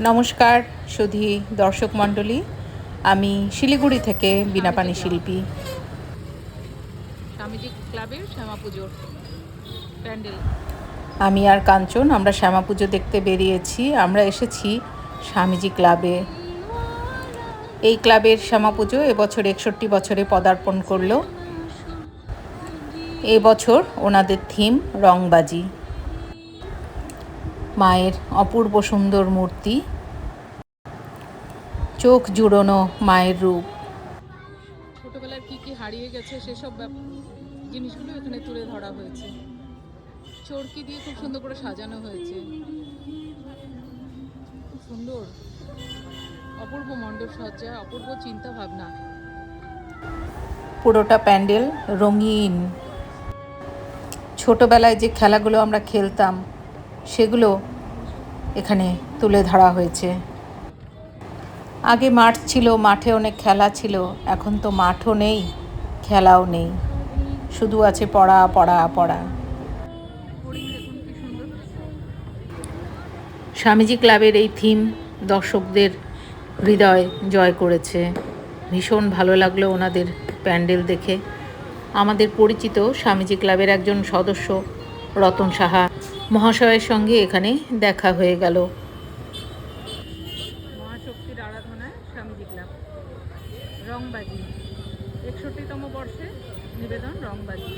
নমস্কার সুধী দর্শক মণ্ডলী। আমি শিলিগুড়ি থেকে বিনাপানি শিল্পী। সামাজিক ক্লাবের শ্যামা পুজোর প্যান্ডেল। আমি আর কাঞ্চন আমরা শ্যামা পুজো দেখতে বেরিয়েছি। আমরা এসেছি স্বামীজি ক্লাবে। এই ক্লাবের শ্যামা পুজো এবছর একষট্টি বছরে পদার্পণ করল। এবছর ওনাদের থিম রংবাজি। মায়ের অপূর্ব সুন্দর মূর্তি। চোখ জুড়োনো মায়ের রূপ। ছোটবেলার কি কি হারিয়ে গেছে সেসব জিনিসগুলো এখানে তুলে ধরা হয়েছে। চরকি দিয়ে খুব সুন্দর করে সাজানো হয়েছে। খুব সুন্দর। অপূর্ব মণ্ডপ সজ্জা অপূর্ব চিন্তা ভাবনা পুরোটা প্যান্ডেল রঙিন। ছোটবেলায় যে খেলাগুলো আমরা খেলতাম সেগুলো এখানে তুলে ধরা হয়েছে। আগে মাঠ ছিল, মাঠে অনেক খেলা ছিল, এখন তো মাঠও নেই, খেলাও নেই। শুধু আছে পড়া পড়া পড়া। স্বামীজি ক্লাবের এই থিম দর্শকদের হৃদয় জয় করেছে। ভীষণ ভালো লাগল ওনাদের প্যান্ডেল দেখে। আমাদের পরিচিত স্বামীজি ক্লাবের একজন সদস্য রতন সাহা মহাশয়ের সঙ্গে এখানে দেখা হয়ে গেল। মহাশক্তির আরাধনায় স্বামীজি ক্লাব রংবাজি। একষট্টিতম বর্ষে নিবেদন রংবাজি।